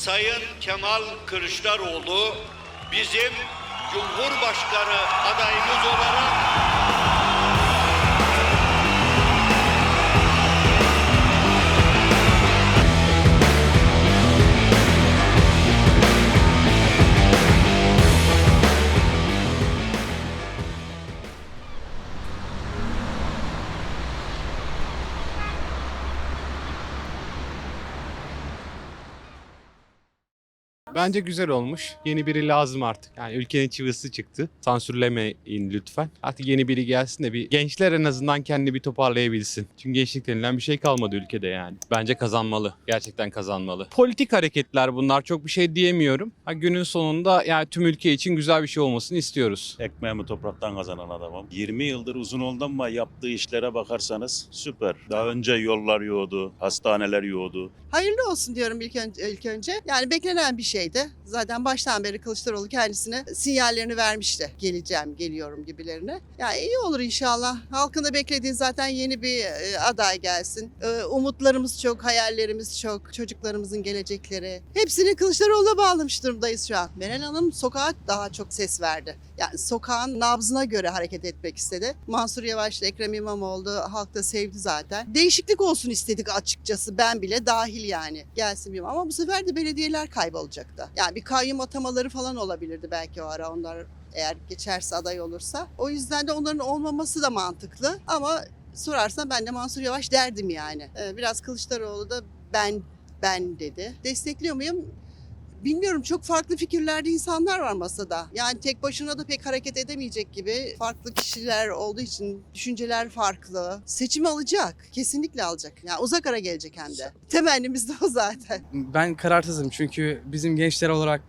Sayın Kemal Kılıçdaroğlu bizim Cumhurbaşkanı adayımız olarak Bence güzel olmuş. Yeni biri lazım artık. Yani ülkenin çivisi çıktı. Sansürlemeyin lütfen. Artık yeni biri gelsin de bir gençler en azından kendini bir toparlayabilsin. Çünkü gençlik denilen bir şey kalmadı ülkede yani. Bence kazanmalı. Gerçekten kazanmalı. Politik hareketler bunlar. Çok bir şey diyemiyorum. Ha, günün sonunda yani tüm ülke için güzel bir şey olmasını istiyoruz. Ekmeğimi topraktan kazanan adamım. 20 yıldır uzun oldu ama yaptığı işlere bakarsanız süper. Daha önce yollar yoğdu, hastaneler yoğdu. Hayırlı olsun diyorum ilk önce, ilk önce. Yani beklenen bir şeydi. Zaten baştan beri Kılıçdaroğlu kendisine sinyallerini vermişti. Geleceğim, geliyorum gibilerini. Yani iyi olur inşallah. Halkın da beklediği zaten yeni bir e, aday gelsin. E, umutlarımız çok, hayallerimiz çok. Çocuklarımızın gelecekleri. Hepsini Kılıçdaroğlu'na bağlamış durumdayız şu an. Meral Hanım sokağa daha çok ses verdi. Yani sokağın nabzına göre hareket etmek istedi. Mansur Yavaş, Ekrem İmamoğlu halk da sevdi zaten. Değişiklik olsun istedik açıkçası ben bile dahil yani. Gelsin bir ama bu sefer de belediyeler kaybolacaktı. Yani bir kayyum atamaları falan olabilirdi belki o ara onlar eğer geçerse aday olursa. O yüzden de onların olmaması da mantıklı ama sorarsan ben de Mansur Yavaş derdim yani. Ee, Biraz Kılıçdaroğlu da ben ben dedi. Destekliyor muyum? Bilmiyorum çok farklı fikirlerde insanlar var masada. Yani tek başına da pek hareket edemeyecek gibi farklı kişiler olduğu için düşünceler farklı. Seçimi alacak. Kesinlikle alacak. Yani uzak ara gelecek hem de. Temennimiz de o zaten. Ben kararsızım çünkü bizim gençler olarak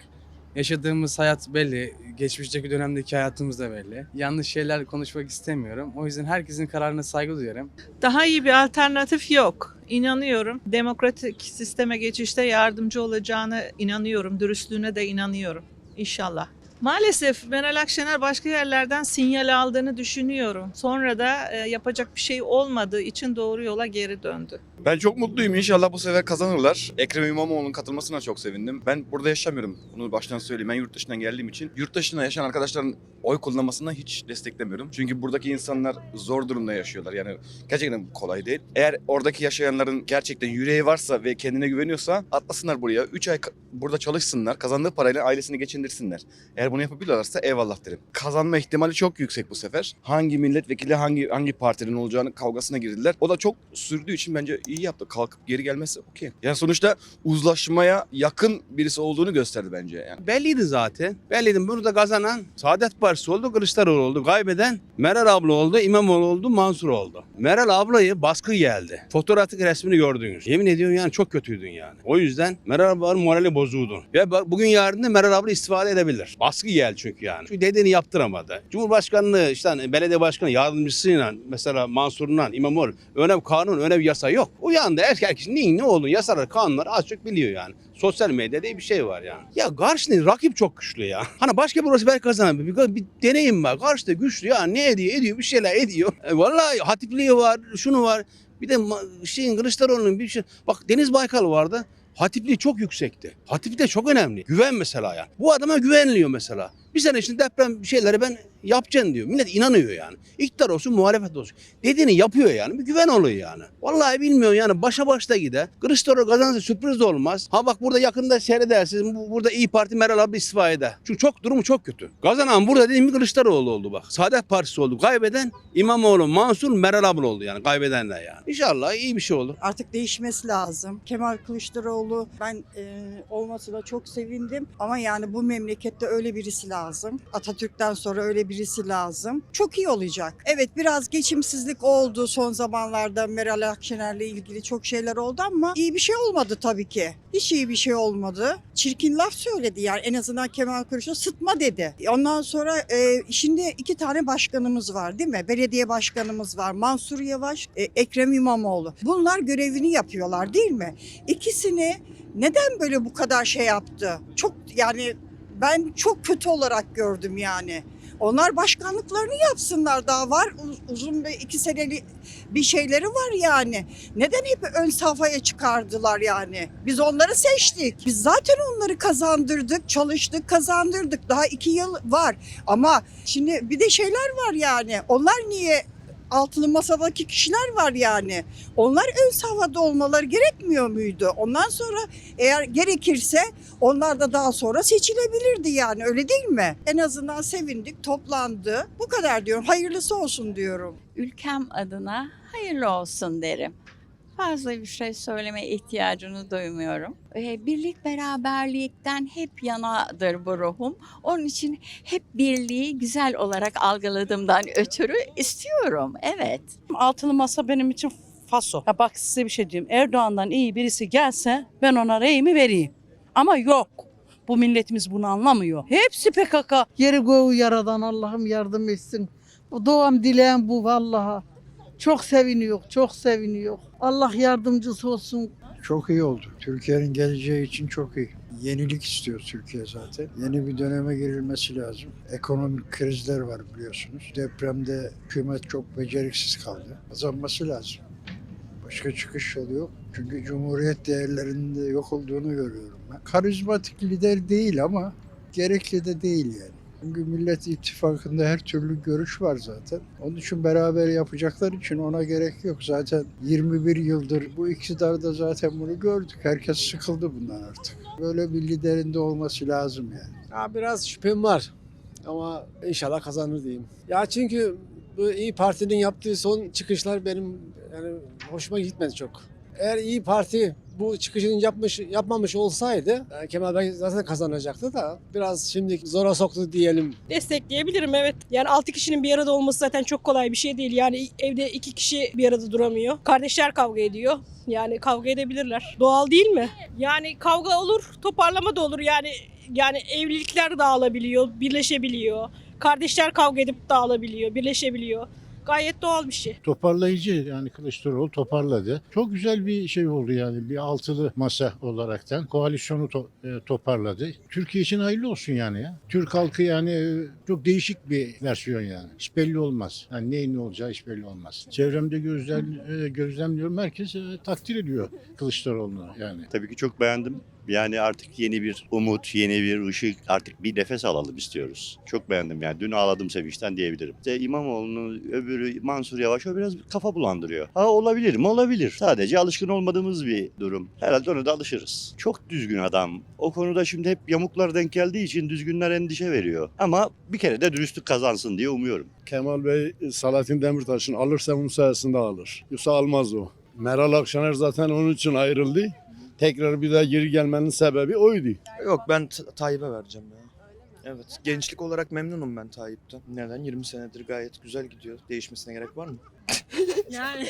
yaşadığımız hayat belli. Geçmişteki dönemdeki hayatımız da belli. Yanlış şeyler konuşmak istemiyorum. O yüzden herkesin kararına saygı duyarım. Daha iyi bir alternatif yok. İnanıyorum. Demokratik sisteme geçişte yardımcı olacağını inanıyorum. Dürüstlüğüne de inanıyorum. İnşallah. Maalesef Meral Akşener başka yerlerden sinyal aldığını düşünüyorum. Sonra da e, yapacak bir şey olmadığı için doğru yola geri döndü. Ben çok mutluyum. İnşallah bu sefer kazanırlar. Ekrem İmamoğlu'nun katılmasına çok sevindim. Ben burada yaşamıyorum. Bunu baştan söyleyeyim. Ben yurt dışından geldiğim için yurt dışında yaşayan arkadaşların oy kullanmasına hiç desteklemiyorum. Çünkü buradaki insanlar zor durumda yaşıyorlar. Yani gerçekten kolay değil. Eğer oradaki yaşayanların gerçekten yüreği varsa ve kendine güveniyorsa atlasınlar buraya. 3 ay burada çalışsınlar. Kazandığı parayla ailesini geçindirsinler. Eğer bunu yapabiliyorlarsa eyvallah derim. Kazanma ihtimali çok yüksek bu sefer. Hangi milletvekili hangi hangi partinin olacağını kavgasına girdiler. O da çok sürdüğü için bence iyi yaptı. Kalkıp geri gelmesi okey. Yani sonuçta uzlaşmaya yakın birisi olduğunu gösterdi bence yani. Belliydi zaten. Belliydi. Burada kazanan Saadet Partisi oldu, Kılıçdaroğlu oldu. Kaybeden Meral abla oldu, İmamoğlu oldu, Mansur oldu. Meral ablayı baskı geldi. Fotoğrafik resmini gördünüz. Yemin ediyorum yani çok kötüydün yani. O yüzden Meral ablanın morali bozuldu. Ve bugün yarın da Meral abla istifa edebilir. Baskı geldi çünkü yani. Çünkü dediğini yaptıramadı. Cumhurbaşkanlığı işte hani belediye başkanı yardımcısıyla mesela Mansur'la İmamoğlu bir kanun, bir yasa yok. Uyandı herkes neyin ne olduğunu yasalar, kanunlar az çok biliyor yani. Sosyal medyada bir şey var yani. Ya karşında rakip çok güçlü ya. Hani başka birisi belki kazanabilir. Bir, bir deneyim var. Karşıda güçlü ya. Ne ediyor? Ediyor bir şeyler ediyor. E, vallahi hatipliği var, şunu var. Bir de şeyin Kılıçdaroğlu'nun bir şey. Bak Deniz Baykal vardı. Hatipliği çok yüksekti. Hatiplik de çok önemli. Güven mesela yani. Bu adama güveniliyor mesela. Bir sene içinde deprem şeyleri ben yapacaksın diyor. Millet inanıyor yani. İktidar olsun muhalefet olsun. Dediğini yapıyor yani. Bir güven oluyor yani. Vallahi bilmiyorum yani başa başta gider. Kılıçdaroğlu kazanırsa sürpriz de olmaz. Ha bak burada yakında seyredersiniz. Bu, burada İyi Parti Meral abla istifa eder. Çünkü çok durumu çok kötü. Kazanan burada dediğim gibi Kılıçdaroğlu oldu bak. Saadet Partisi oldu. Kaybeden İmamoğlu, Mansur, Meral abla oldu yani. Kaybedenler yani. İnşallah iyi bir şey olur. Artık değişmesi lazım. Kemal Kılıçdaroğlu ben e, olmasına çok sevindim ama yani bu memlekette öyle birisi lazım. Atatürk'ten sonra öyle birisi lazım. Çok iyi olacak. Evet biraz geçimsizlik oldu son zamanlarda Meral Akşener'le ilgili çok şeyler oldu ama iyi bir şey olmadı tabii ki. Hiç iyi bir şey olmadı. Çirkin laf söyledi yani en azından Kemal Kılıçdaroğlu sıtma dedi. Ondan sonra e, şimdi iki tane başkanımız var değil mi? Belediye başkanımız var. Mansur Yavaş, e, Ekrem İmamoğlu. Bunlar görevini yapıyorlar değil mi? İkisini neden böyle bu kadar şey yaptı? Çok yani ben çok kötü olarak gördüm yani. Onlar başkanlıklarını yapsınlar daha var. Uz- Uzun bir iki seneli bir şeyleri var yani. Neden hep ön safhaya çıkardılar yani? Biz onları seçtik. Biz zaten onları kazandırdık, çalıştık, kazandırdık. Daha iki yıl var. Ama şimdi bir de şeyler var yani. Onlar niye altılı masadaki kişiler var yani. Onlar ön safhada olmaları gerekmiyor muydu? Ondan sonra eğer gerekirse onlar da daha sonra seçilebilirdi yani öyle değil mi? En azından sevindik, toplandı. Bu kadar diyorum. Hayırlısı olsun diyorum. ülkem adına hayırlı olsun derim. Fazla bir şey söyleme ihtiyacını duymuyorum. Ee, Birlik beraberlikten hep yanadır bu ruhum. Onun için hep birliği güzel olarak algıladığımdan ötürü istiyorum. Evet. Altılı masa benim için faso. Ya bak size bir şey diyeyim. Erdoğan'dan iyi birisi gelse ben ona reyimi vereyim. Ama yok. Bu milletimiz bunu anlamıyor. Hepsi PKK. Yeri göğü yaradan Allah'ım yardım etsin. Bu doğam dileğim bu vallaha. Çok seviniyor, çok seviniyor. Allah yardımcısı olsun. Çok iyi oldu. Türkiye'nin geleceği için çok iyi. Yenilik istiyor Türkiye zaten. Yeni bir döneme girilmesi lazım. Ekonomik krizler var biliyorsunuz. Depremde hükümet çok beceriksiz kaldı. Kazanması lazım. Başka çıkış yolu yok. Çünkü Cumhuriyet değerlerinin de yok olduğunu görüyorum ben. Karizmatik lider değil ama gerekli de değil yani. Çünkü Millet İttifakı'nda her türlü görüş var zaten. Onun için beraber yapacaklar için ona gerek yok. Zaten 21 yıldır bu iktidarda zaten bunu gördük. Herkes sıkıldı bundan artık. Böyle bir liderin de olması lazım yani. Ya biraz şüphem var ama inşallah kazanır diyeyim. Ya çünkü bu İyi Parti'nin yaptığı son çıkışlar benim yani hoşuma gitmedi çok. Eğer İyi Parti bu çıkışını yapmış yapmamış olsaydı e, Kemal Bey zaten kazanacaktı da biraz şimdi zora soktu diyelim. Destekleyebilirim evet. Yani altı kişinin bir arada olması zaten çok kolay bir şey değil. Yani evde iki kişi bir arada duramıyor. Kardeşler kavga ediyor. Yani kavga edebilirler. Doğal değil mi? Yani kavga olur, toparlama da olur. Yani yani evlilikler dağılabiliyor, birleşebiliyor. Kardeşler kavga edip dağılabiliyor, birleşebiliyor. Gayet doğal bir şey. Toparlayıcı yani Kılıçdaroğlu toparladı. Çok güzel bir şey oldu yani bir altılı masa olaraktan koalisyonu to- e, toparladı. Türkiye için hayırlı olsun yani ya. Türk halkı yani e, çok değişik bir versiyon yani. Hiç belli olmaz. Yani neyin ne olacağı hiç belli olmaz. Çevremde gözlem, e, gözlemliyorum herkes e, takdir ediyor Kılıçdaroğlu'nu yani. Tabii ki çok beğendim. Yani artık yeni bir umut, yeni bir ışık, artık bir nefes alalım istiyoruz. Çok beğendim yani. Dün ağladım sevinçten diyebilirim. İşte İmamoğlu'nun öbürü Mansur Yavaş o biraz kafa bulandırıyor. Ha olabilir mi? Olabilir. Sadece alışkın olmadığımız bir durum. Herhalde ona da alışırız. Çok düzgün adam. O konuda şimdi hep yamuklar denk geldiği için düzgünler endişe veriyor. Ama bir kere de dürüstlük kazansın diye umuyorum. Kemal Bey Salatin Demirtaş'ın alırsa onun sayesinde alır. Yoksa almaz o. Meral Akşener zaten onun için ayrıldı. Tekrar bir daha geri gelmenin sebebi oydu. Yok ben Tayyip'e vereceğim ya. Evet. Gençlik olarak memnunum ben Tayyip'ten. Neden? 20 senedir gayet güzel gidiyor. Değişmesine gerek var mı? Yani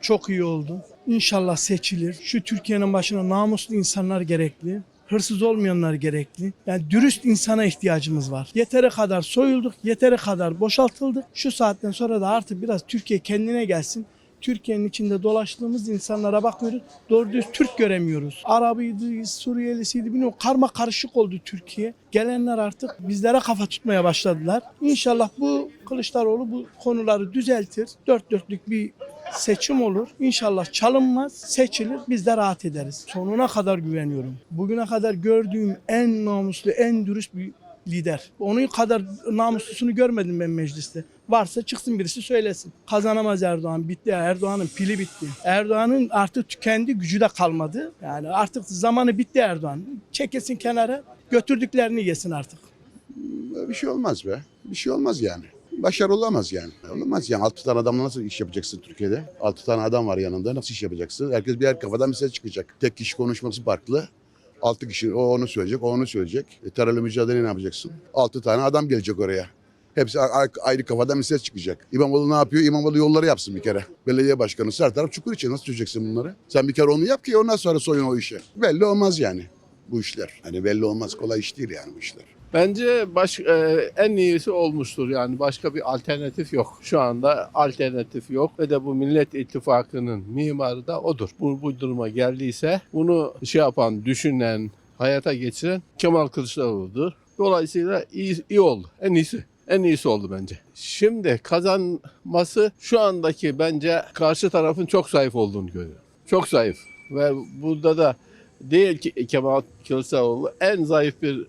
Çok iyi oldu. İnşallah seçilir. Şu Türkiye'nin başına namuslu insanlar gerekli. Hırsız olmayanlar gerekli. Yani dürüst insana ihtiyacımız var. Yeteri kadar soyulduk, yeteri kadar boşaltıldık. Şu saatten sonra da artık biraz Türkiye kendine gelsin. Türkiye'nin içinde dolaştığımız insanlara bakıyoruz. Doğru düz Türk göremiyoruz. Arabıydı, Suriyelisiydi bilmiyorum. Karma karışık oldu Türkiye. Gelenler artık bizlere kafa tutmaya başladılar. İnşallah bu Kılıçdaroğlu bu konuları düzeltir. Dört dörtlük bir seçim olur. İnşallah çalınmaz, seçilir. Biz de rahat ederiz. Sonuna kadar güveniyorum. Bugüne kadar gördüğüm en namuslu, en dürüst bir lider. Onun kadar namuslusunu görmedim ben mecliste. Varsa çıksın birisi söylesin. Kazanamaz Erdoğan. Bitti. Erdoğan'ın pili bitti. Erdoğan'ın artık kendi gücü de kalmadı. Yani artık zamanı bitti Erdoğan. Çekilsin kenara. Götürdüklerini yesin artık. Bir şey olmaz be. Bir şey olmaz yani. Başarı olamaz yani. Olmaz yani. Altı tane adamla nasıl iş yapacaksın Türkiye'de? Altı tane adam var yanında. Nasıl iş yapacaksın? Herkes birer kafadan bir ses çıkacak. Tek kişi konuşması farklı. Altı kişi o onu söyleyecek, o onu söyleyecek. E, terörle mücadele ne yapacaksın? Altı tane adam gelecek oraya. Hepsi ayrı kafadan bir ses çıkacak. İmamoğlu ne yapıyor? İmamoğlu yolları yapsın bir kere. Belediye başkanı her taraf çukur içi. Nasıl çözeceksin bunları? Sen bir kere onu yap ki ondan sonra soyun o işe. Belli olmaz yani bu işler. Hani belli olmaz. Kolay iş değil yani bu işler. Bence baş, e, en iyisi olmuştur yani başka bir alternatif yok. Şu anda alternatif yok ve de bu Millet İttifakı'nın mimarı da odur. Bu, bu duruma geldiyse bunu şey yapan, düşünen, hayata geçiren Kemal Kılıçdaroğlu'dur. Dolayısıyla iyi, iyi oldu. En iyisi. En iyisi oldu bence. Şimdi kazanması şu andaki bence karşı tarafın çok zayıf olduğunu görüyorum. Çok zayıf. Ve burada da değil ki Kemal Kılıçdaroğlu en zayıf bir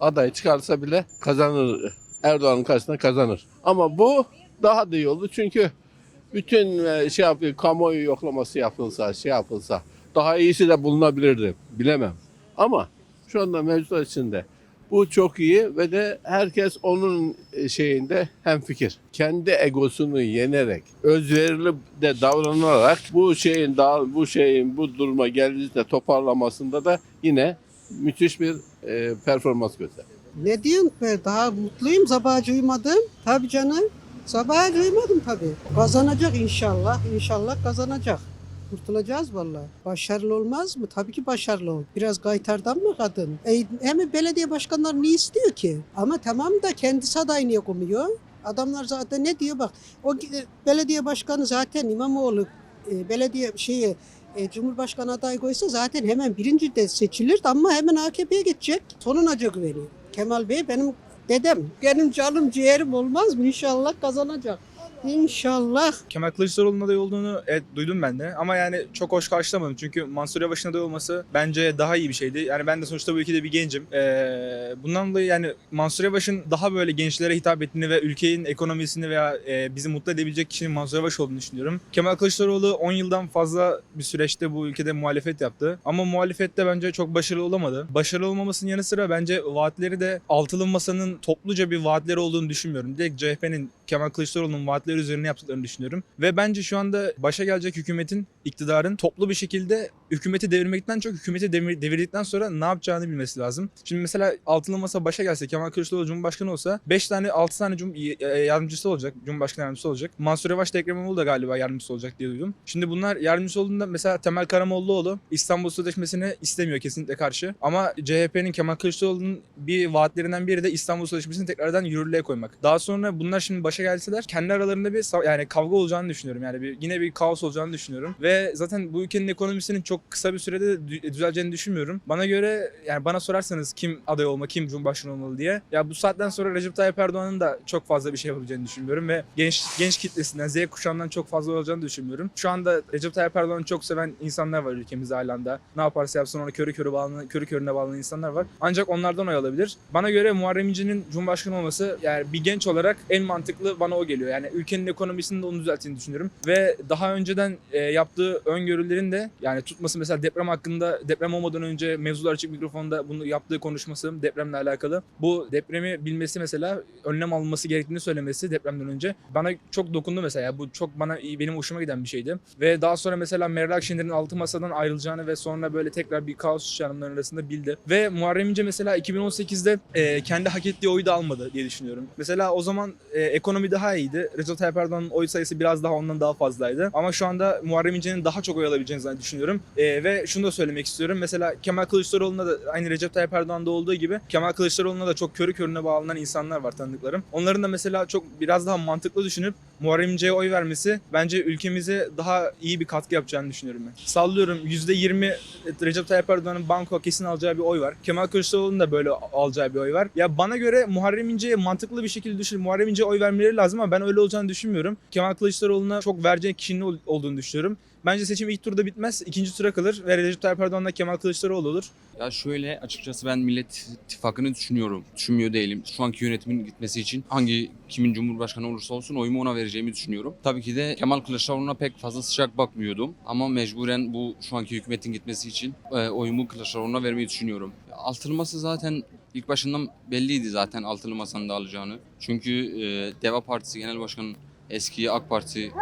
aday çıkarsa bile kazanır. Erdoğan'ın karşısında kazanır. Ama bu daha da iyi oldu çünkü bütün e, şey yapıyor, kamuoyu yoklaması yapılsa, şey yapılsa daha iyisi de bulunabilirdi. Bilemem. Ama şu anda mevzular içinde bu çok iyi ve de herkes onun e, şeyinde hemfikir. Kendi egosunu yenerek, özverili de davranarak bu şeyin bu şeyin bu duruma geldiğinde toparlamasında da yine müthiş bir e, performans gösterdi. Ne diyorsun be? Daha mutluyum. Sabah uyumadım. Tabii canım. Sabah uyumadım tabii. Kazanacak inşallah. İnşallah kazanacak. Kurtulacağız vallahi. Başarılı olmaz mı? Tabii ki başarılı ol. Biraz gaytardan mı kadın? E, hem belediye başkanları ne istiyor ki? Ama tamam da kendisi aday niye koymuyor? Adamlar zaten ne diyor bak. O e, belediye başkanı zaten İmamoğlu e, belediye şeyi e, Cumhurbaşkanı adayı koysa zaten hemen birinci de seçilir ama hemen AKP'ye geçecek. Sonuna güveniyor. Kemal Bey benim dedem. Benim canım ciğerim olmaz mı? İnşallah kazanacak. İnşallah. Kemal Kılıçdaroğlu'nun aday olduğunu evet, duydum ben de ama yani çok hoş karşılamadım. Çünkü Mansur Yavaş'ın aday olması bence daha iyi bir şeydi. Yani ben de sonuçta bu ülkede bir gencim. Ee, bundan dolayı yani Mansur Yavaş'ın daha böyle gençlere hitap ettiğini ve ülkenin ekonomisini veya e, bizi mutlu edebilecek kişinin Mansur Yavaş olduğunu düşünüyorum. Kemal Kılıçdaroğlu 10 yıldan fazla bir süreçte bu ülkede muhalefet yaptı. Ama muhalefette bence çok başarılı olamadı. Başarılı olmamasının yanı sıra bence vaatleri de altılı masanın topluca bir vaatleri olduğunu düşünmüyorum. Direkt CHP'nin Kemal Kılıçdaroğlu'nun vaatleri üzerine yaptıklarını düşünüyorum. Ve bence şu anda başa gelecek hükümetin, iktidarın toplu bir şekilde hükümeti devirmekten çok hükümeti devir- devirdikten sonra ne yapacağını bilmesi lazım. Şimdi mesela altılı masa başa gelse Kemal Kılıçdaroğlu Cumhurbaşkanı olsa 5 tane 6 tane cum e, yardımcısı olacak. Cumhurbaşkanı yardımcısı olacak. Mansur Yavaş da Ekrem İmamoğlu da galiba yardımcısı olacak diye duydum. Şimdi bunlar yardımcısı olduğunda mesela Temel Karamollaoğlu İstanbul Sözleşmesi'ni istemiyor kesinlikle karşı. Ama CHP'nin Kemal Kılıçdaroğlu'nun bir vaatlerinden biri de İstanbul Sözleşmesi'ni tekrardan yürürlüğe koymak. Daha sonra bunlar şimdi başa gelseler kendi aralarında bir sa- yani kavga olacağını düşünüyorum. Yani bir, yine bir kaos olacağını düşünüyorum. Ve zaten bu ülkenin ekonomisinin çok kısa bir sürede de dü- düzeleceğini düşünmüyorum. Bana göre yani bana sorarsanız kim aday olma, kim cumhurbaşkanı olmalı diye. Ya bu saatten sonra Recep Tayyip Erdoğan'ın da çok fazla bir şey yapabileceğini düşünmüyorum ve genç genç kitlesinden, Z kuşağından çok fazla olacağını düşünmüyorum. Şu anda Recep Tayyip Erdoğan'ı çok seven insanlar var ülkemizde halen. Ne yaparsa yapsın ona körü körü bağlanan, körü körüne bağlanan insanlar var. Ancak onlardan oy alabilir. Bana göre Muharrem İnce'nin Cumhurbaşkanı olması yani bir genç olarak en mantıklı bana o geliyor. Yani ülkenin ekonomisini de onu düzelttiğini düşünüyorum. Ve daha önceden e, yaptığı öngörülerin de yani tutması mesela deprem hakkında deprem olmadan önce mevzular açık mikrofonda bunu yaptığı konuşması depremle alakalı. Bu depremi bilmesi mesela önlem alınması gerektiğini söylemesi depremden önce bana çok dokundu mesela. Bu çok bana benim hoşuma giden bir şeydi. Ve daha sonra mesela Meral Akşener'in altı masadan ayrılacağını ve sonra böyle tekrar bir kaos çıkarımların arasında bildi. Ve Muharrem İnce mesela 2018'de e, kendi hak ettiği oyu da almadı diye düşünüyorum. Mesela o zaman e, ekonomi daha iyiydi. Recep Tayyip Erdoğan'ın oy sayısı biraz daha ondan daha fazlaydı. Ama şu anda Muharrem İnce'nin daha çok oy alabileceğini düşünüyorum. E, ve şunu da söylemek istiyorum. Mesela Kemal Kılıçdaroğlu'na da aynı Recep Tayyip Erdoğan'da olduğu gibi Kemal Kılıçdaroğlu'na da çok körü körüne bağlanan insanlar var tanıdıklarım. Onların da mesela çok biraz daha mantıklı düşünüp Muharrem İnce'ye oy vermesi bence ülkemize daha iyi bir katkı yapacağını düşünüyorum ben. Sallıyorum %20 Recep Tayyip Erdoğan'ın banko kesin alacağı bir oy var. Kemal Kılıçdaroğlu'nun da böyle alacağı bir oy var. Ya bana göre Muharrem İnce'ye mantıklı bir şekilde düşün. Muharrem İnce'ye oy vermeleri lazım ama ben öyle olacağını düşünmüyorum. Kemal Kılıçdaroğlu'na çok verecek kişinin ol- olduğunu düşünüyorum. Bence seçim ilk turda bitmez. ikinci tura kalır ve Recep Tayyip Erdoğan'la Kemal Kılıçdaroğlu olur. Ya şöyle açıkçası ben Millet İttifakı'nı düşünüyorum. Düşünmüyor değilim. Şu anki yönetimin gitmesi için hangi kimin cumhurbaşkanı olursa olsun oyumu ona vereceğimi düşünüyorum. Tabii ki de Kemal Kılıçdaroğlu'na pek fazla sıcak bakmıyordum. Ama mecburen bu şu anki hükümetin gitmesi için e, oyumu Kılıçdaroğlu'na vermeyi düşünüyorum. Altılı Masa zaten ilk başından belliydi zaten Altılı Masa'nın da alacağını. Çünkü e, Deva Partisi Genel Başkanı eski AK Parti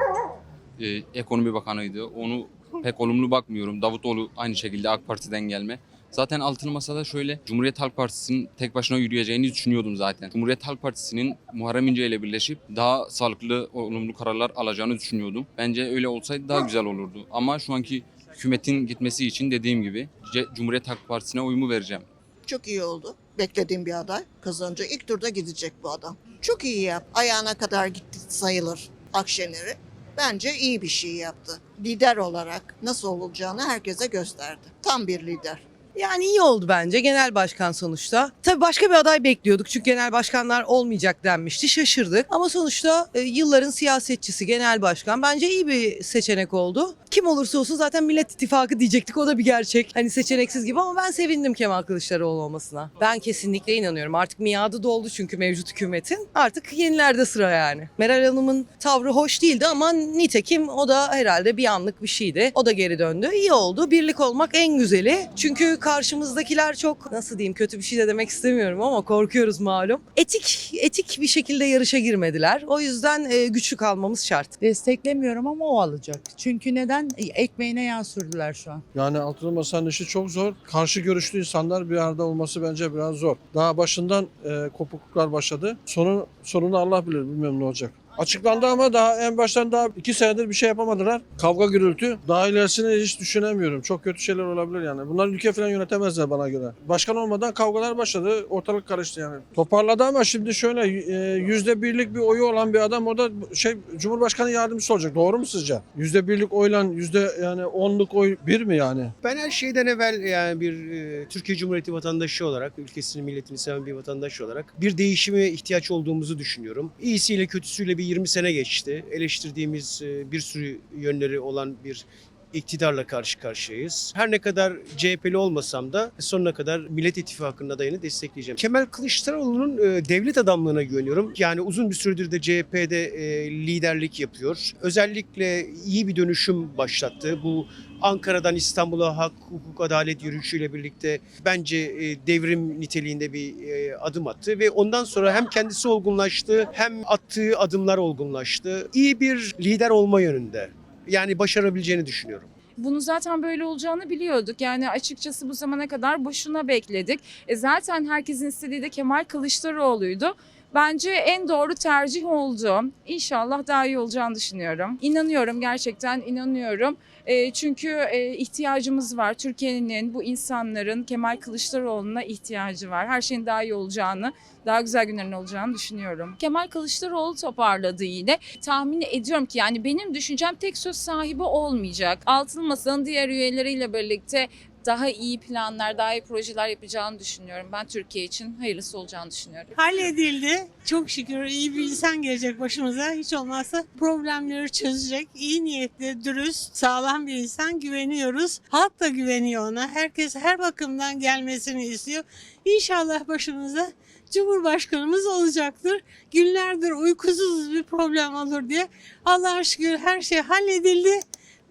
e, Ekonomi Bakanıydı. Onu pek olumlu bakmıyorum. Davutoğlu aynı şekilde AK Parti'den gelme. Zaten altılı masada şöyle Cumhuriyet Halk Partisi'nin tek başına yürüyeceğini düşünüyordum zaten. Cumhuriyet Halk Partisi'nin Muharrem İnce ile birleşip daha sağlıklı, olumlu kararlar alacağını düşünüyordum. Bence öyle olsaydı daha güzel olurdu. Ama şu anki hükümetin gitmesi için dediğim gibi Cumhuriyet Halk Partisi'ne oyumu vereceğim. Çok iyi oldu. Beklediğim bir aday kazanınca ilk turda gidecek bu adam. Çok iyi yap. Ayağına kadar gitti sayılır Akşener'i. Bence iyi bir şey yaptı. Lider olarak nasıl olacağını herkese gösterdi. Tam bir lider. Yani iyi oldu bence genel başkan sonuçta. Tabii başka bir aday bekliyorduk çünkü genel başkanlar olmayacak denmişti. Şaşırdık ama sonuçta e, yılların siyasetçisi genel başkan bence iyi bir seçenek oldu. Kim olursa olsun zaten Millet İttifakı diyecektik o da bir gerçek. Hani seçeneksiz gibi ama ben sevindim Kemal Kılıçdaroğlu olmasına. Ben kesinlikle inanıyorum. Artık miadı doldu çünkü mevcut hükümetin. Artık yenilerde sıra yani. Meral Hanım'ın tavrı hoş değildi ama nitekim o da herhalde bir anlık bir şeydi. O da geri döndü. İyi oldu. Birlik olmak en güzeli. Çünkü karşımızdakiler çok nasıl diyeyim kötü bir şey de demek istemiyorum ama korkuyoruz malum. Etik etik bir şekilde yarışa girmediler. O yüzden e, güçlü kalmamız şart. Desteklemiyorum ama o alacak. Çünkü neden? Ekmeğine yağ sürdüler şu an. Yani altılı masanın işi çok zor. Karşı görüşlü insanlar bir arada olması bence biraz zor. Daha başından e, kopukluklar başladı. Sonu sonunu Allah bilir. Bilmiyorum ne olacak. Açıklandı ama daha en baştan daha iki senedir bir şey yapamadılar. Kavga gürültü. Daha ilerisini hiç düşünemiyorum. Çok kötü şeyler olabilir yani. Bunlar ülke falan yönetemezler bana göre. Başkan olmadan kavgalar başladı. Ortalık karıştı yani. Toparladı ama şimdi şöyle e, yüzde birlik bir oyu olan bir adam o da şey Cumhurbaşkanı yardımcısı olacak. Doğru mu sizce? Yüzde birlik oyla yüzde yani onluk oy bir mi yani? Ben her şeyden evvel yani bir e, Türkiye Cumhuriyeti vatandaşı olarak, ülkesini, milletini seven bir vatandaş olarak bir değişime ihtiyaç olduğumuzu düşünüyorum. İyisiyle kötüsüyle bir 20 sene geçti. Eleştirdiğimiz e, bir sürü yönleri olan bir iktidarla karşı karşıyayız. Her ne kadar CHP'li olmasam da sonuna kadar Millet İttifakı'nın adayını destekleyeceğim. Kemal Kılıçdaroğlu'nun e, devlet adamlığına güveniyorum. Yani uzun bir süredir de CHP'de e, liderlik yapıyor. Özellikle iyi bir dönüşüm başlattı. Bu Ankara'dan İstanbul'a hak, hukuk, adalet yürüyüşüyle birlikte bence e, devrim niteliğinde bir e, adım attı ve ondan sonra hem kendisi olgunlaştı hem attığı adımlar olgunlaştı. İyi bir lider olma yönünde. Yani başarabileceğini düşünüyorum. Bunu zaten böyle olacağını biliyorduk. Yani açıkçası bu zamana kadar boşuna bekledik. E zaten herkesin istediği de Kemal Kılıçdaroğlu'ydu. Bence en doğru tercih oldu. İnşallah daha iyi olacağını düşünüyorum. İnanıyorum gerçekten inanıyorum. E, çünkü e, ihtiyacımız var. Türkiye'nin bu insanların Kemal Kılıçdaroğlu'na ihtiyacı var. Her şeyin daha iyi olacağını, daha güzel günlerin olacağını düşünüyorum. Kemal Kılıçdaroğlu toparladı yine. Tahmin ediyorum ki yani benim düşüncem tek söz sahibi olmayacak. Altılı Masa'nın diğer üyeleriyle birlikte daha iyi planlar, daha iyi projeler yapacağını düşünüyorum. Ben Türkiye için hayırlısı olacağını düşünüyorum. Halledildi. Çok şükür iyi bir insan gelecek başımıza. Hiç olmazsa problemleri çözecek. İyi niyetli, dürüst, sağlam bir insan güveniyoruz. Halk da güveniyor ona. Herkes her bakımdan gelmesini istiyor. İnşallah başımıza Cumhurbaşkanımız olacaktır. Günlerdir uykusuz bir problem olur diye. Allah'a şükür her şey halledildi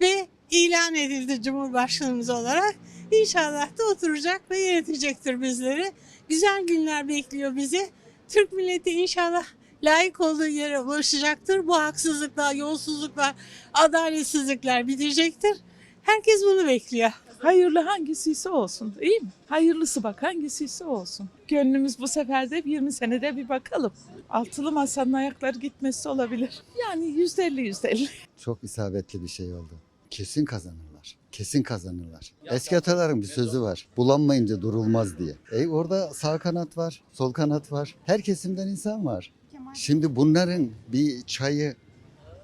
ve ilan edildi Cumhurbaşkanımız olarak. İnşallah da oturacak ve yönetecektir bizleri. Güzel günler bekliyor bizi. Türk milleti inşallah layık olduğu yere ulaşacaktır. Bu haksızlıklar, yolsuzluklar, adaletsizlikler bitecektir. Herkes bunu bekliyor. Hayırlı hangisiyse olsun değil mi? Hayırlısı bak hangisiyse olsun. Gönlümüz bu sefer de 20 senede bir bakalım. Altılı masanın ayakları gitmesi olabilir. Yani yüzde elli yüzde elli. Çok isabetli bir şey oldu. Kesin kazanırlar. Kesin kazanırlar. Eski ataların bir sözü var. Bulanmayınca durulmaz diye. E orada sağ kanat var, sol kanat var. Her kesimden insan var. Şimdi bunların bir çayı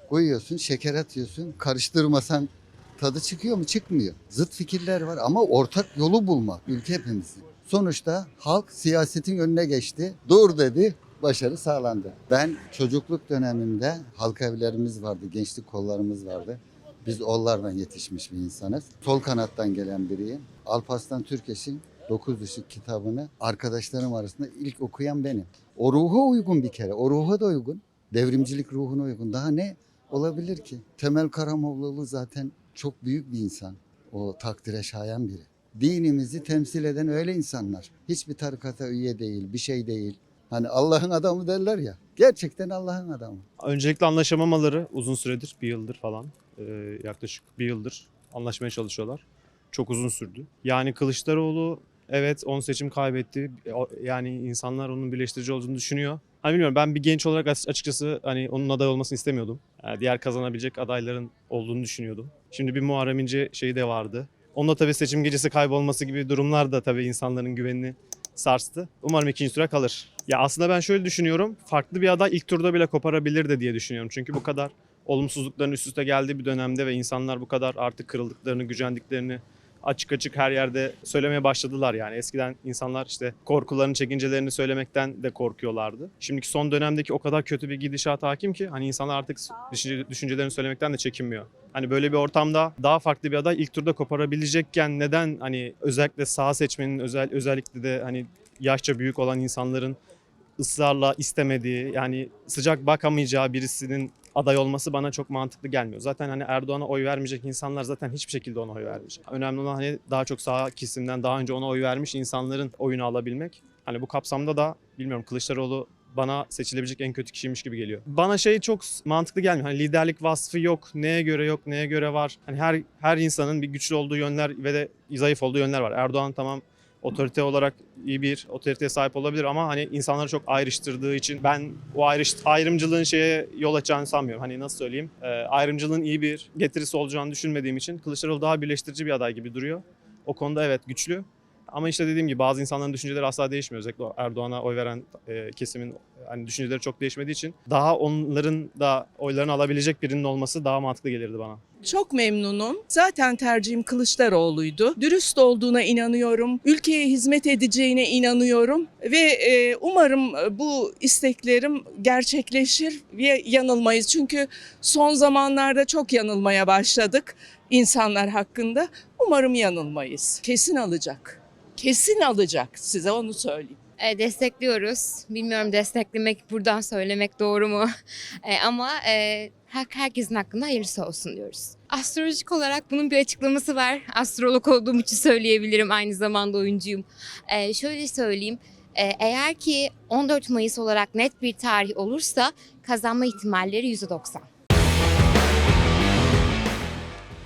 koyuyorsun, şeker atıyorsun. Karıştırmasan tadı çıkıyor mu? Çıkmıyor. Zıt fikirler var ama ortak yolu bulmak ülke hepimizin. Sonuçta halk siyasetin önüne geçti. Dur dedi. Başarı sağlandı. Ben çocukluk dönemimde halk evlerimiz vardı, gençlik kollarımız vardı. Biz onlarla yetişmiş bir insanız. Sol kanattan gelen biriyim. Alparslan Türkeş'in Dokuz Işık kitabını arkadaşlarım arasında ilk okuyan benim. O ruha uygun bir kere. O ruha da uygun. Devrimcilik ruhuna uygun. Daha ne olabilir ki? Temel Karamoğluoğlu zaten çok büyük bir insan. O takdire şayan biri. Dinimizi temsil eden öyle insanlar. Hiçbir tarikata üye değil, bir şey değil. Hani Allah'ın adamı derler ya. Gerçekten Allah'ın adamı. Öncelikle anlaşamamaları uzun süredir, bir yıldır falan. Ee, yaklaşık bir yıldır anlaşmaya çalışıyorlar. Çok uzun sürdü. Yani Kılıçdaroğlu evet 10 seçim kaybetti. Yani insanlar onun birleştirici olduğunu düşünüyor. Hani bilmiyorum ben bir genç olarak as- açıkçası hani onun aday olmasını istemiyordum. Yani diğer kazanabilecek adayların olduğunu düşünüyordum. Şimdi bir Muharrem İnce şeyi de vardı. Onunla tabii seçim gecesi kaybolması gibi durumlar da tabii insanların güvenini sarstı. Umarım ikinci tura kalır. Ya aslında ben şöyle düşünüyorum. Farklı bir aday ilk turda bile koparabilir de diye düşünüyorum. Çünkü bu kadar olumsuzlukların üst üste geldiği bir dönemde ve insanlar bu kadar artık kırıldıklarını, gücendiklerini açık açık her yerde söylemeye başladılar yani. Eskiden insanlar işte korkularını, çekincelerini söylemekten de korkuyorlardı. Şimdiki son dönemdeki o kadar kötü bir gidişat hakim ki hani insanlar artık düşünce- düşüncelerini söylemekten de çekinmiyor. Hani böyle bir ortamda daha farklı bir aday ilk turda koparabilecekken neden hani özellikle sağ seçmenin özel özellikle de hani yaşça büyük olan insanların ısrarla istemediği yani sıcak bakamayacağı birisinin aday olması bana çok mantıklı gelmiyor. Zaten hani Erdoğan'a oy vermeyecek insanlar zaten hiçbir şekilde ona oy vermeyecek. Önemli olan hani daha çok sağ kesimden daha önce ona oy vermiş insanların oyunu alabilmek. Hani bu kapsamda da bilmiyorum Kılıçdaroğlu bana seçilebilecek en kötü kişiymiş gibi geliyor. Bana şey çok mantıklı gelmiyor. Hani liderlik vasfı yok, neye göre yok, neye göre var. Hani her her insanın bir güçlü olduğu yönler ve de zayıf olduğu yönler var. Erdoğan tamam otorite olarak iyi bir otoriteye sahip olabilir ama hani insanları çok ayrıştırdığı için ben o ayrış, ayrımcılığın şeye yol açacağını sanmıyorum. Hani nasıl söyleyeyim? Ee, ayrımcılığın iyi bir getirisi olacağını düşünmediğim için Kılıçdaroğlu daha birleştirici bir aday gibi duruyor. O konuda evet güçlü. Ama işte dediğim gibi bazı insanların düşünceleri asla değişmiyor. Özellikle Erdoğan'a oy veren e, kesimin hani düşünceleri çok değişmediği için daha onların da oylarını alabilecek birinin olması daha mantıklı gelirdi bana. Çok memnunum. Zaten tercihim Kılıçdaroğlu'ydu. Dürüst olduğuna inanıyorum. Ülkeye hizmet edeceğine inanıyorum. Ve e, umarım bu isteklerim gerçekleşir ve yanılmayız. Çünkü son zamanlarda çok yanılmaya başladık insanlar hakkında. Umarım yanılmayız. Kesin alacak. Kesin alacak. Size onu söyleyeyim. E, destekliyoruz. Bilmiyorum desteklemek buradan söylemek doğru mu? E, ama e, her, herkesin hakkında hayırlısı olsun diyoruz. Astrolojik olarak bunun bir açıklaması var. Astrolog olduğum için söyleyebilirim. Aynı zamanda oyuncuyum. E, şöyle söyleyeyim. E, eğer ki 14 Mayıs olarak net bir tarih olursa kazanma ihtimalleri %90.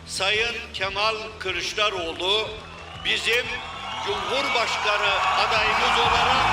Sayın Kemal Kılıçdaroğlu bizim Cumhurbaşkanı adayımız olarak